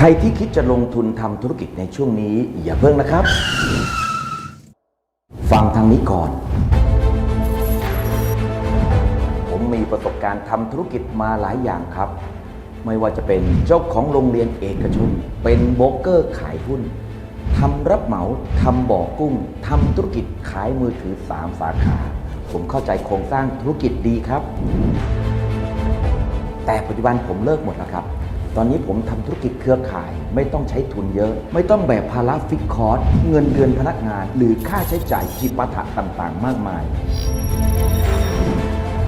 ใครที่คิดจะลงทุนทำธุรกิจในช่วงนี้ อย่าเพิ่งนะครับ ฟังทางนี้ก่อน ผมมีประสบการณ์ทำธุรกิจมาหลายอย่างครับ ไม่ว่าจะเป็นเจ้าของโรงเรียนเอกชน เป็นโบรกเกอร์ขายหุ้นทำรับเหมาทำบ่อกุ้งทำธุรกิจขายมือถือ 3 สาขา ผมเข้าใจโครงสร้างธุรกิจดีครับ แต่ปัจจุบันผมเลิกหมดแล้วครับ ตอนนี้ผมทำธุรกิจเครือข่าย ไม่ต้องใช้ทุนเยอะ ไม่ต้องแบกภาระฟิกคอร์สเงินเดือนพนักงาน หรือค่าใช้จ่ายจิปาถะต่างๆ มากมาย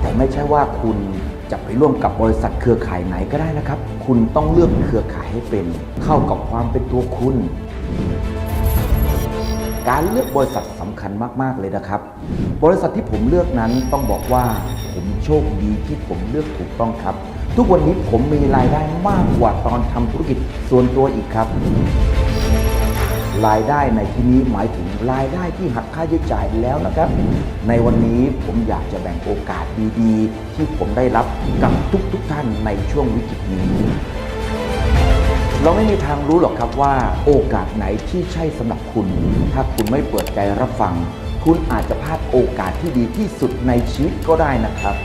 แต่ไม่ใช่ว่าคุณจะไปร่วมกับบริษัทเครือข่ายไหนก็ได้นะครับ คุณต้องเลือกเครือข่ายให้เป็น เข้ากับความเป็นตัวคุณ การเลือกบริษัทสำคัญมาก ๆ เลยนะครับ บริษัทที่ผมเลือกนั้นต้องบอกว่าผมโชคดีที่ผมเลือกถูกต้องครับ ทุกวันนี้ผมมีรายได้มากกว่าตอนทำธุรกิจส่วนตัวอีกครับ รายได้ในที่นี้หมายถึงรายได้ที่หักค่าใช้จ่ายแล้วนะครับ ในวันนี้ผมอยากจะแบ่งโอกาสดีๆ ที่ผมได้รับกับทุกๆทท่านในช่วงวิกฤตนี้ เราไม่มีทางรู้หรอกครับว่า โอกาสไหนที่ใช่สำหรับคุณ ถ้าคุณไม่เปิดใจรับฟัง คุณอาจจะพลาดโอกาสที่ดีที่สุดในชีวิตก็ได้นะครับ